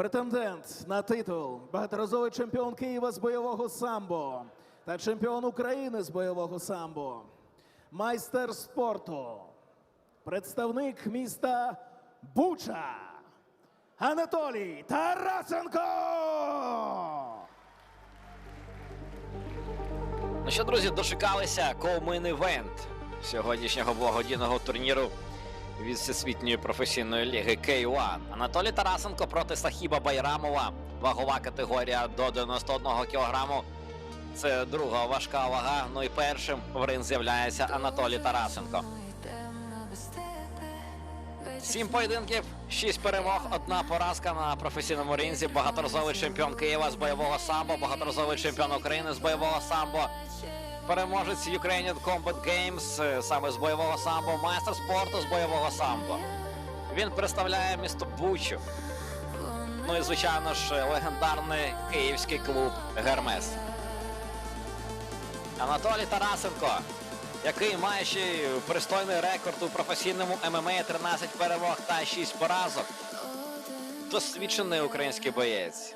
Претендент на титул, багаторазовий чемпіон Києва з бойового самбо та чемпіон України з бойового самбо, майстер спорту, представник міста Буча Анатолій Тарасенко. Ну що, друзі, дочекалися коумин івент сьогоднішнього благодійного турніру від Всесвітньої професійної ліги K1. Анатолій Тарасенко проти Сахіба Байрамова. Вагова категорія до 91 кг. Це друга важка вага. Ну і першим в ринг з'являється Анатолій Тарасенко. Сім поєдинків, шість перемог, одна поразка на професійному ринзі. Багаторазовий чемпіон Києва з бойового самбо, багаторазовий чемпіон України з бойового самбо. Переможець Ukrainian Combat Games е, саме з бойового самбо, майстер спорту з бойового самбо. Він представляє місто Бучу. Ну і звичайно ж легендарний київський клуб Гермес. Анатолій Тарасенко, який має ще пристойний рекорд у професійному ММА 13 перемог та 6 поразок. Досвідчений український боєць.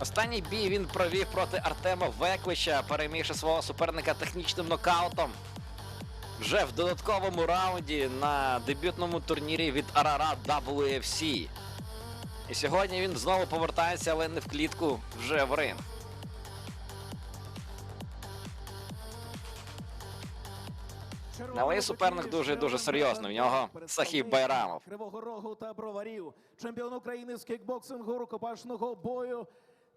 Останній бій він провів проти Артема Веквича, перемігши свого суперника технічним нокаутом. Вже в додатковому раунді на дебютному турнірі від Арара WFC. І сьогодні він знову повертається, але не в клітку, вже в ринг. Але суперник дуже дуже серйозний. В нього Сахіб Байрамов. Кривого Рогу та Броварів, чемпіон України з кікбоксингу, рукопашного бою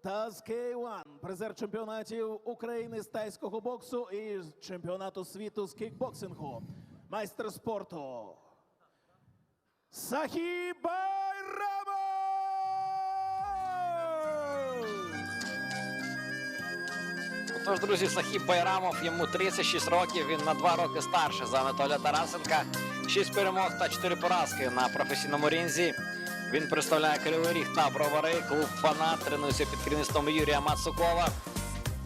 та з K1, призер чемпіонатів України з тайського боксу і чемпіонату світу з кікбоксингу, майстер спорту. Сахіб Байрамов! Тож, друзі, Сахіб Байрамов, йому 36 років. Він на 2 роки старше за Анатолія Тарасенка. 6 перемог та 4 поразки на професійному рінзі. Він представляє Кривий Ріг та Бровари. Клуб Фанат тренується під керівництвом Юрія Мацукова.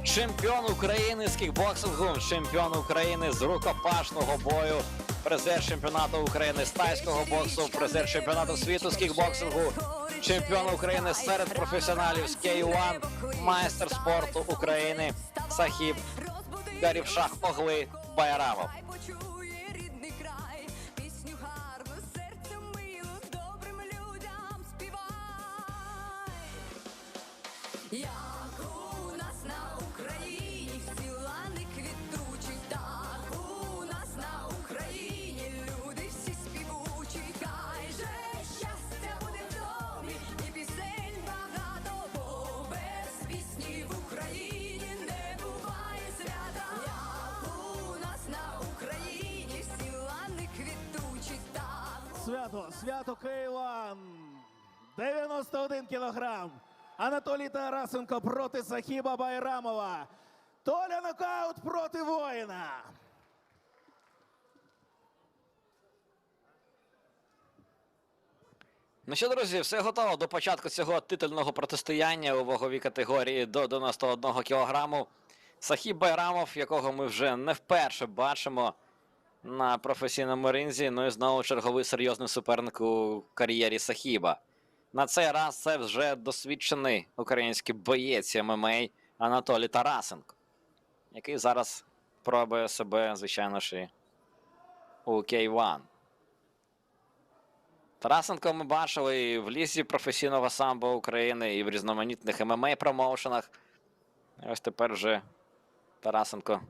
Чемпіон України з кікбоксингу, чемпіон України з рукопашного бою, призер чемпіонату України з тайського боксу, призер чемпіонату світу з кікбоксингу, чемпіон України серед професіоналів з K1, майстер спорту України Сахіб Гарівшах Огли Байрамов. Свято, Кейлан. 91 кілограм. Анатолій Тарасенко проти Сахіба Байрамова. Толя нокаут проти воїна. Ну що, друзі, все готово до початку цього титульного протистояння у ваговій категорії до 91 кг. Сахіб Байрамов, якого ми вже не вперше бачимо на професійному ринзі. Ну і знову черговий серйозний суперник у кар'єрі Сахіба. На цей раз це вже досвідчений український боєць ММА Анатолій Тарасенко, який зараз пробує себе, звичайно ж, у K1. Тарасенко ми бачили і в лісі професійного самбо України, і в різноманітних ММА промоушенах. Ось тепер вже Тарасенко.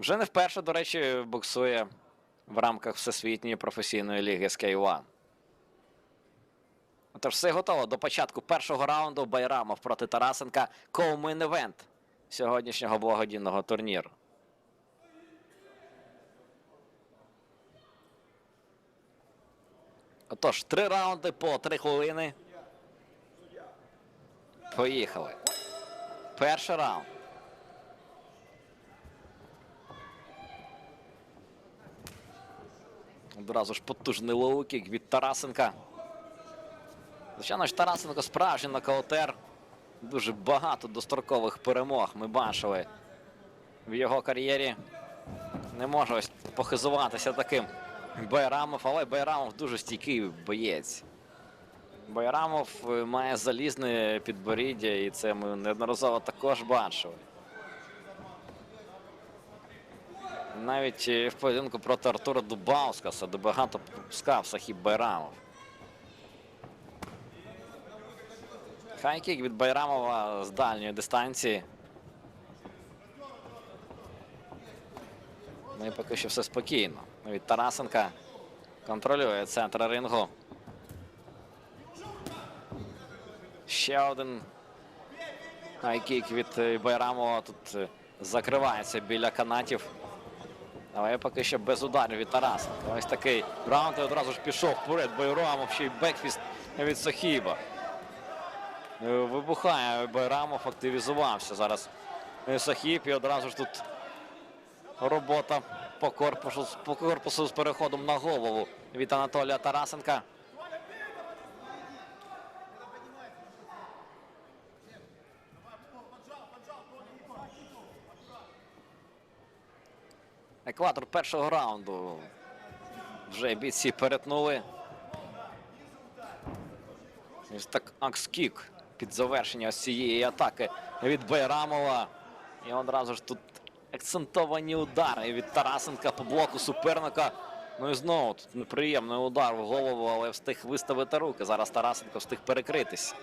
Вже не вперше, до речі, боксує в рамках Всесвітньої професійної ліги з K1. Тож все готово. До початку першого раунду Байрамов проти Тарасенка коумин евент сьогоднішнього благодійного турніру. Отож, три раунди по три хвилини. Поїхали. Перший раунд. Одразу ж потужний лоу-кік від Тарасенка. Звичайно ж, Тарасенко справжній нокаутер. Дуже багато дострокових перемог ми бачили в його кар'єрі. Не може ось похизуватися таким Байрамов, але Байрамов дуже стійкий боєць. Байрамов е, має залізне підборіддя, і це ми неодноразово також бачили. Навіть е, в поєдинку проти Артура Дубаускаса, де багато пропускав Сахіб Байрамов. Хайкік від Байрамова з дальньої дистанції. Ну і поки що все спокійно. Від Тарасенка контролює центр рингу. Ще один хайкік від е, Байрамова тут е, закривається біля канатів. Але поки що без ударів від Тараса. Ось такий раунд і одразу ж пішов вперед Байрамов, ще й бекфіст від Сахіба. Е, Вибухає Байрамов, активізувався зараз е, Сахіб і одразу ж тут робота по корпусу, по корпусу з переходом на голову від Анатолія Тарасенка. Екватор першого раунду. Вже бійці перетнули. Ось так акскік під завершення цієї атаки від Байрамова. І одразу ж тут акцентовані удари від Тарасенка по блоку суперника. Ну і знову тут неприємний удар в голову, але встиг виставити руки. Зараз Тарасенко встиг перекритись.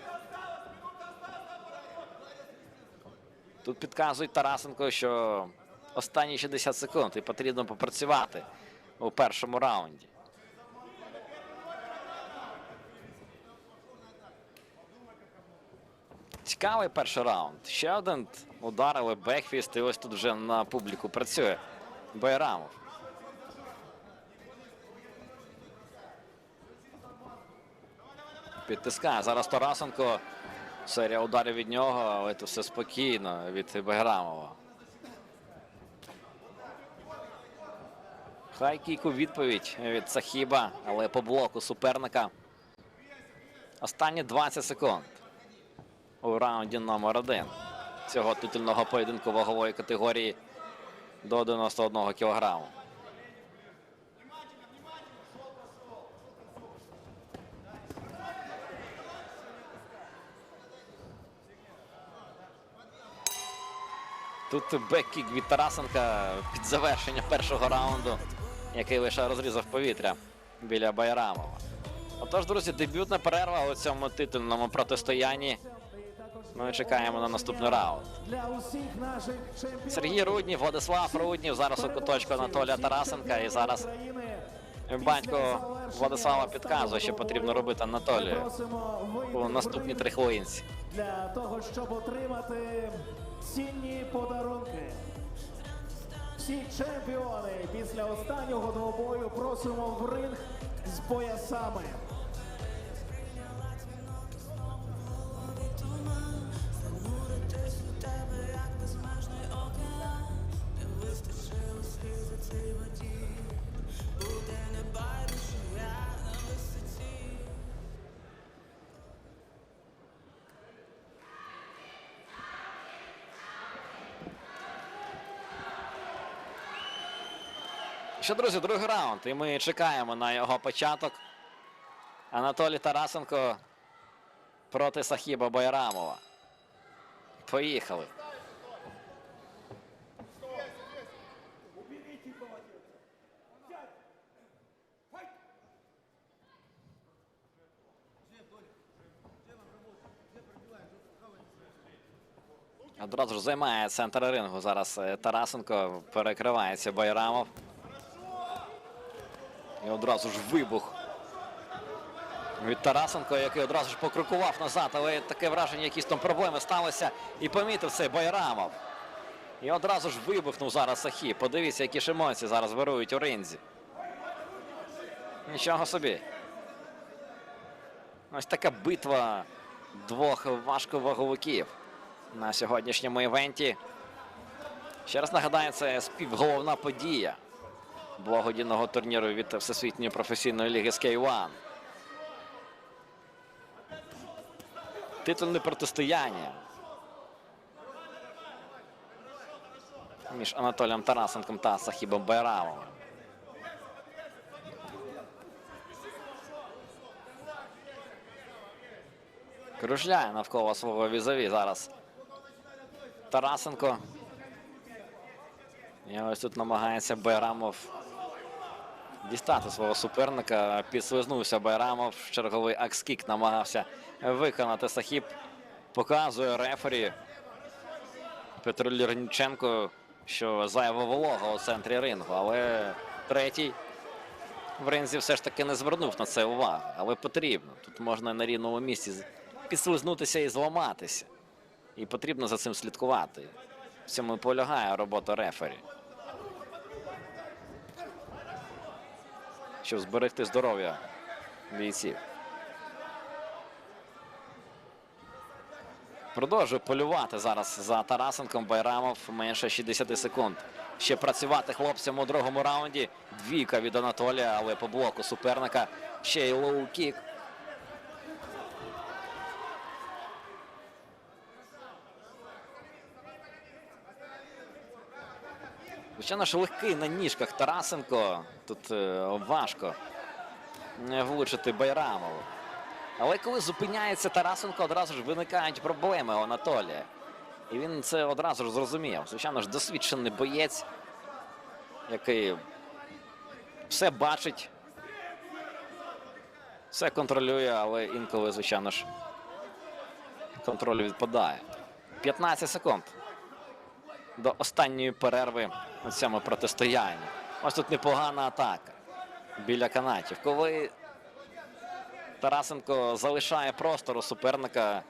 Тут підказують Тарасенко, що останні 60 секунд і потрібно попрацювати у першому раунді. Цікавий перший раунд. Ще один удар, але бекфіст. І ось тут вже на публіку працює Байрамов. Підтискає зараз Тарасенко. Серія ударів від нього, але це все спокійно від Байрамова. Хайкік у відповідь від Сахіба, але по блоку суперника. Останні 20 секунд у раунді номер один цього титульного поєдинку вагової категорії до 91 кілограму. Тут беккік від Тарасенка під завершення першого раунду, який лише розрізав повітря біля Байрамова. Отож, друзі, дебютна перерва у цьому титульному протистоянні. Ми чекаємо на наступний раунд. Сергій Руднів, Владислав Руднів. Зараз у куточку Анатолія Тарасенка. І зараз батько Владислава підказує, що потрібно робити Анатолію у наступній ринг для того, щоб отримати цінні подарунки. Всі чемпіони після останнього двобою просимо в ринг з поясами. Що, друзі, другий раунд. І ми чекаємо на його початок. Анатолій Тарасенко проти Сахіба Байрамова. Поїхали. Одразу ж займає центр рингу. Зараз е, Тарасенко перекривається Байрамов. І одразу ж вибух від Тарасенко, який одразу ж покрокував назад, але таке враження, якісь там проблеми сталися. І помітив це Байрамов. І одразу ж вибухнув зараз Сахі. Подивіться, які ж емоції зараз вирують у ринзі. Нічого собі. Ось така битва двох важковаговиків на сьогоднішньому івенті. Ще раз нагадаю, це співголовна подія благодійного турніру від Всесвітньої професійної ліги Скей-1. Титульне протистояння між Анатолієм Тарасенком та Сахібом Байрамом. Кружляє навколо свого візові зараз. Тарасенко. І ось тут намагається Байрамов дістати свого суперника. Підслизнувся Байрамов. Черговий акскік намагався виконати Сахіб. Показує рефері Петру Лірніченко, що зайва волога у центрі рингу. Але третій в ринзі все ж таки не звернув на це увагу. Але потрібно. Тут можна на рівному місці підслизнутися і зламатися. І потрібно за цим слідкувати. В цьому полягає робота рефері. Щоб зберегти здоров'я бійців. Продовжує полювати зараз за Тарасенком. Байрамов менше 60 секунд. Ще працювати хлопцям у другому раунді. Двійка від Анатолія, але по блоку суперника. Ще й лоу-кік. Звичайно ж легкий на ніжках Тарасенко. Тут е, важко не влучити Байрамову. Але коли зупиняється Тарасенко, одразу ж виникають проблеми у Анатолія. І він це одразу ж зрозумів. Звичайно ж, досвідчений боєць, який все бачить, все контролює, але інколи, звичайно ж, контролю відпадає. 15 секунд до останньої перерви у цьому протистоянні. Ось тут непогана атака біля канатів. Коли Тарасенко залишає простору суперника,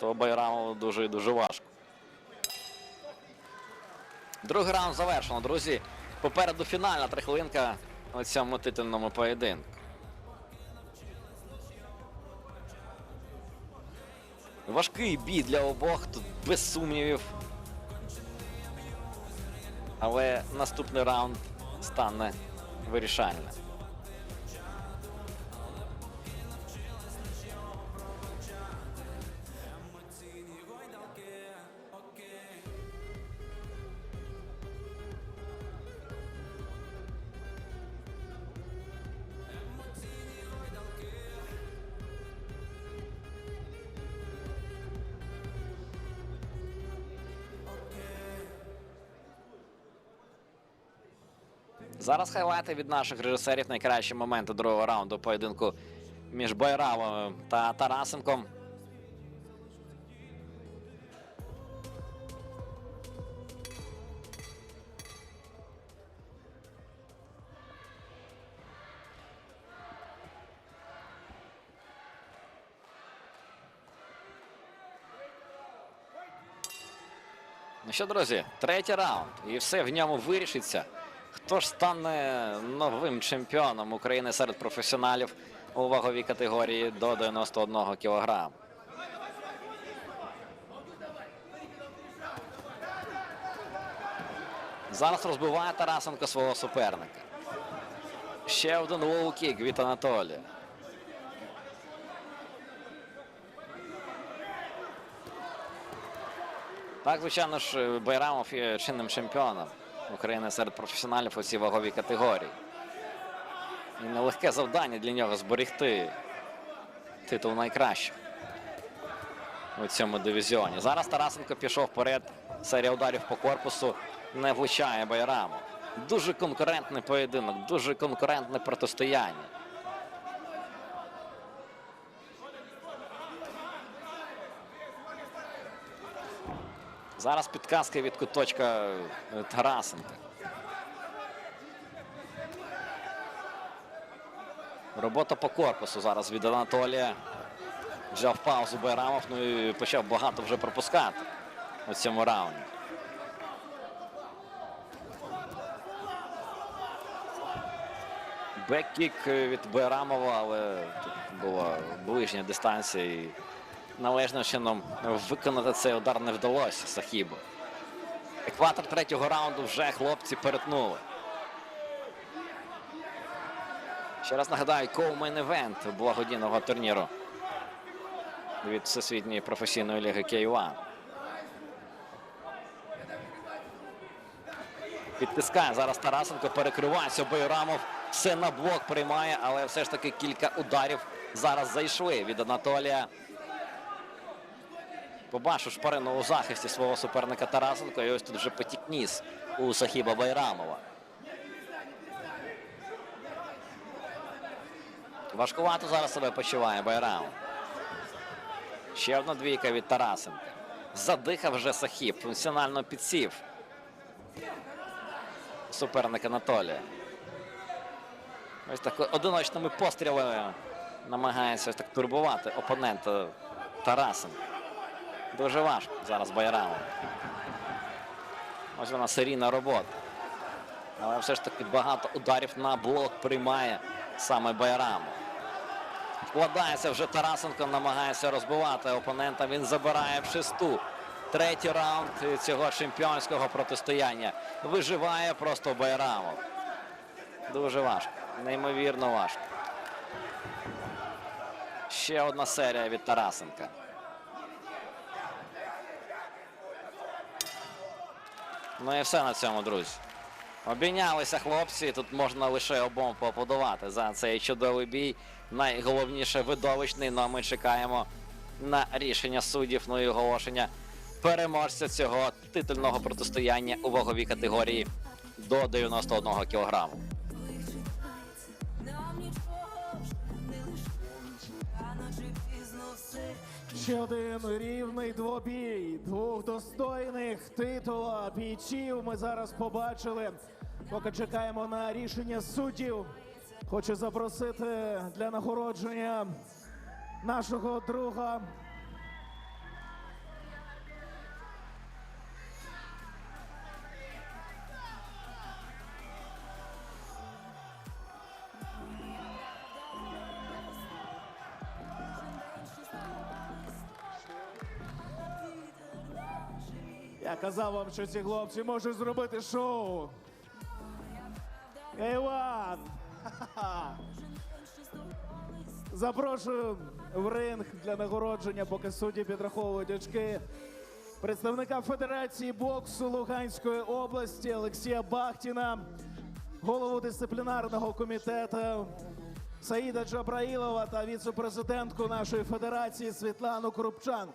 то Байрамову дуже і дуже важко. Другий раунд завершено, друзі. Попереду фінальна трихлинка у цьому титульному поєдинку. Важкий бій для обох, тут без сумнівів. Але наступний раунд стане вирішальним. Зараз хайлайти від наших режисерів найкращі моменти другого раунду поєдинку між Байрамовим та Тарасенком. Ну що, друзі, третій раунд. І все в ньому вирішиться. Хто ж стане новим чемпіоном України серед професіоналів у ваговій категорії до 91 кг? Зараз розбиває Тарасенко свого суперника. Ще один лоу-кік від Анатолія. Так, звичайно ж, Байрамов є чинним чемпіоном України серед професіоналів у цій ваговій категорії. І нелегке завдання для нього зберегти титул найкращого у цьому дивізіоні. Зараз Тарасенко пішов вперед. Серія ударів по корпусу не влучає Байраму. Дуже конкурентний поєдинок, дуже конкурентне протистояння. Зараз підказка від куточка е, Тарасенка. Робота по корпусу зараз від Анатолія. Взяв паузу Байрамов, ну і почав багато вже пропускати у цьому раунді. Бек-кік від Байрамова, але тут була ближня дистанція і належним чином виконати цей удар не вдалося Сахібу. Екватор третього раунду вже хлопці перетнули. Ще раз нагадаю, коумен івент благодійного турніру від Всесвітньої професійної ліги K1. Підтискає зараз Тарасенко, перекривається Байрамов. Все на блок приймає, але все ж таки кілька ударів зараз зайшли від Анатолія. Побачив шпарину у захисті свого суперника Тарасенко. І ось тут вже потік ніс у Сахіба Байрамова. Важкувато зараз себе почуває Байрамов. Ще одна двійка від Тарасенка. Задихав вже Сахіб, функціонально підсів. Суперник Анатолія. Ось так одиночними пострілами намагається ось так турбувати опонента Тарасенка. Дуже важко зараз Байрамов. Ось вона серійна робота. Але все ж таки багато ударів на блок приймає саме Байрамов. Вкладається вже Тарасенко, намагається розбивати опонента. Він забирає в шесту. Третій раунд цього чемпіонського протистояння. Виживає просто Байрамов. Дуже важко. Неймовірно важко. Ще одна серія від Тарасенка. Ну і все на цьому, друзі. Обійнялися хлопці. Тут можна лише обом поаплодувати за цей чудовий бій. Найголовніше видовищний. Ну ми чекаємо на рішення суддів. Ну і оголошення переможця цього титульного протистояння у ваговій категорії до 91 кілограму. Ще один рівний двобій двох достойних титула бійців. Ми зараз побачили. Поки чекаємо на рішення суддів. Хочу запросити для нагородження нашого друга. Я казав вам, що ці хлопці можуть зробити шоу. Іван! Запрошую в ринг для нагородження, поки судді підраховують очки. Представника Федерації боксу Луганської області Олексія Бахтіна, голову дисциплінарного комітету Саїда Джабраїлова та віце-президентку нашої федерації Світлану Крупчан.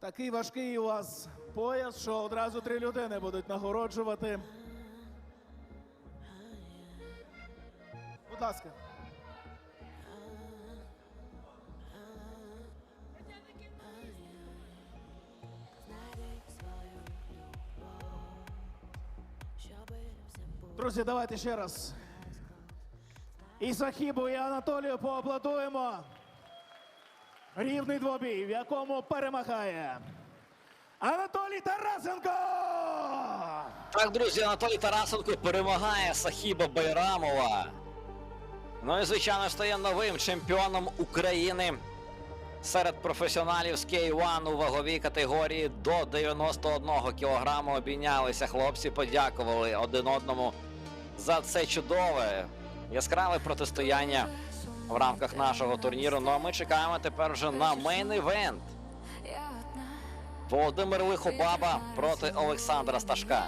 Такий важкий у вас пояс, що одразу три людини будуть нагороджувати. Будь ласка. Друзі, давайте ще раз. І Сахібу, і Анатолію поаплодуємо. Рівний двобій, в якому перемагає Анатолій Тарасенко! Так, друзі, Анатолій Тарасенко перемагає Сахіба Байрамова. Ну і, звичайно, стає новим чемпіоном України серед професіоналів з K1 у ваговій категорії до 91 кілограму. Обійнялися хлопці, подякували один одному за це чудове яскраве протистояння в рамках нашого турніру. Ну а ми чекаємо тепер вже на мейн-івент. Володимир Лихобаба проти Олександра Сташка.